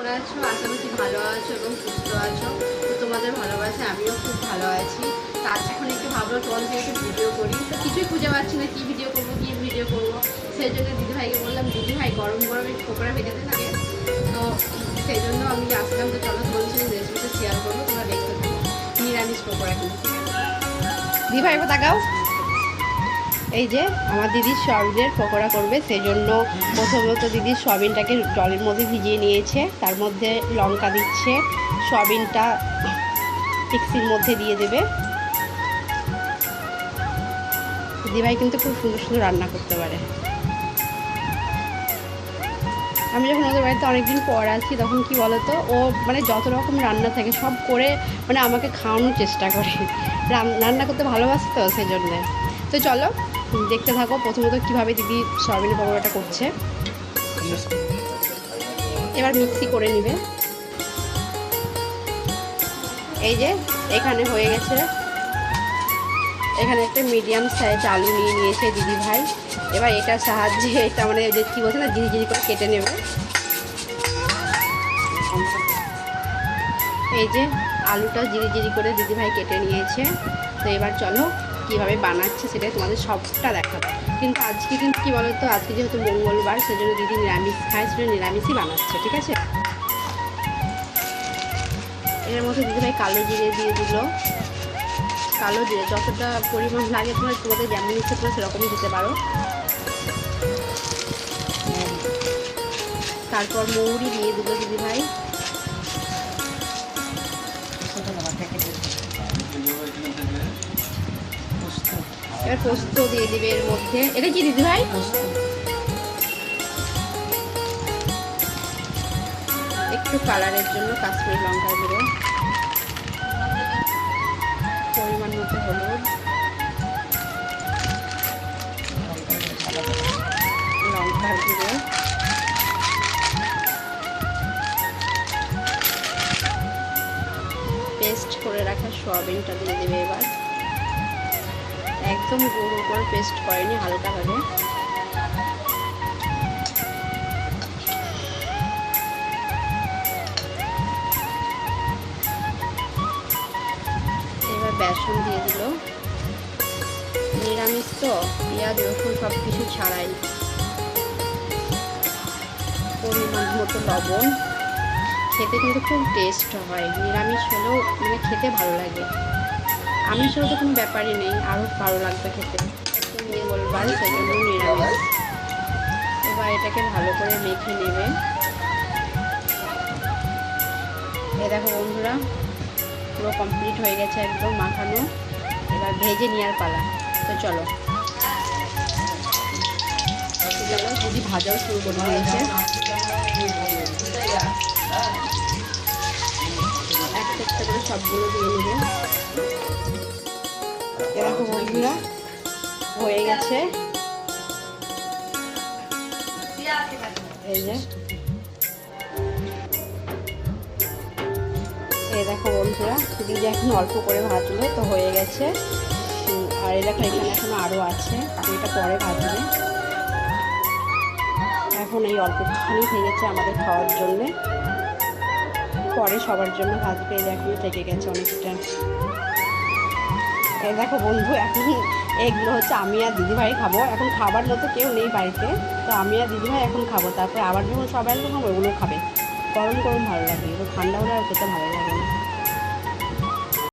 কেমন আছো? আশা করছি ভালো আছো এবং সুস্থ আছো। তো তোমাদের ভালোবাসে আমিও খুব ভালো আছি। তো আজকে একটু ভাবলো তোমাদের থেকে একটু ভিডিও করি। তো কিছুই খুঁজে পাচ্ছি না, কী ভিডিও করব, কী ভিডিও করব। সেই জন্য দিদিভাইকে বললাম, দিদিভাই, গরম গরম একটু পকোড়া ভেজে দেন আগে তো সেই জন্য আমি আসলাম। তো চলো সঙ্গে রেসিপিটা শেয়ার করব, তোমরা দেখতে থাকো। নিরামিষ পকোড়া কিন্তু। দিদিভাই তাকাও। এই যে আমার দিদির সয়াবিনের পকোড়া করবে, সেই জন্য প্রথমত দিদি সয়াবিনটাকে জলের মধ্যে ভিজিয়ে নিয়েছে, তার মধ্যে লঙ্কা দিচ্ছে, সয়াবিনটা মিক্সির মধ্যে দিয়ে দেবে। দিদিভাই কিন্তু খুব সুন্দর সুন্দর রান্না করতে পারে। আমি যখন ওদের বাড়িতে অনেকদিন পর আছি, তখন কি বলতো, ও মানে যত রকম রান্না থাকে, সব করে মানে আমাকে খাওয়ানোর চেষ্টা করে। রান- রান্না করতে ভালোবাসে তো, সেই জন্যে। তো চলো দেখতে থাকো। প্রথমত কীভাবে দিদি সয়াবিনের পকোড়াটা করছে। এবার মিক্সি করে নিবে। এই যে, এখানে হয়ে গেছে। এখানে একটা মিডিয়াম সাইজ আলু নিয়ে নিয়েছে দিদি ভাই। এবার এটার সাহায্যে এটা মানে যে কী বলছে না, জিরি জিরি করে কেটে নেবে। এই যে, আলুটা জিরি জিরি করে দিদি ভাই কেটে নিয়েছে। তো এবার চলো কীভাবে বানাচ্ছে সেটাই তোমাদের সবটা দেখাবো। কিন্তু আজকে কিন্তু কী বলো তো আজকে যেহেতু মঙ্গলবার, সেজন্য দিদি নিরামিষ খায়, সেজন্য নিরামিষই বানাচ্ছে, ঠিক আছে? এর মধ্যে দিদি ভাই কালো জিরে দিয়ে দিল। কালো জিরে, যতটা পরিমাণ লাগে তোমার তোমাদের যেমন ইচ্ছে তোমরা সেরকমই দিতে পারো। তারপর মৌরি দিয়ে দিল দিদি এবার পোস্ত দিয়ে দিবে এর মধ্যে। এটা কি দিদি ভাই? একটু কালারের জন্য কাশ্মীর লঙ্কা গুঁড়ো। পরিমাণ মতো হলুদ। লঙ্কার গুঁড়ো। পেস্ট করে রাখা সোয়াবিনটা দিয়ে দেবে এবার। একদম গুঁড়ো করে পেস্ট করেনি হালকাভাবে এবার বেসন দিয়ে দিল। নিরামিষ তো, পেঁয়াজ, রসুন সব কিছু ছাড়াই। পরিমাণ মতো লবণ। খেতে কিন্তু খুব টেস্ট হয়। নিরামিষ হলেও মানে খেতে ভালো লাগে। আমিষ হলে তো কোনো ব্যাপারই নেই আরও ভালো লাগবে খেতে। সেই জন্য নিরামিষ। এবার এটাকে ভালো করে মেখে নেবে। এ দেখো বন্ধুরা, পুরো কমপ্লিট হয়ে গেছে একদম মাখানো। এবার ভেজে নেওয়ার পালা। তো চলো। দিদি ভাজাও শুরু করে দিয়েছে। একটা একটা করে সবগুলো দিয়ে নেবে। এরকম বন্ধুরা হয়ে গেছে। এই যে। এই দেখো বন্ধুরা, দিদি এখন অল্প করে ভাজলো তো হয়ে গেছে। আর এই দেখো এখানে এখন আরও আছে এটা পরে ভাজবে এখন এই অল্পখানি হয়ে গেছে আমাদের খাওয়ার জন্যে। পরে সবার জন্য ভাজবে এই দেখো থেকে গেছে অনেকটা। দেখো বন্ধু, এখন এগুলো হচ্ছে আমি আর দিদিভাই খাব। এখন খাবার মতো কেউ নেই বাড়িতে, তো আমি আর দিদিভাই এখন খাব। তারপরে আবার যখন সবাই খাব ওগুলো খাবে। গরম গরম ভালো লাগে, এগুলো ঠান্ডা হলে আর খেতে ভালো লাগে না।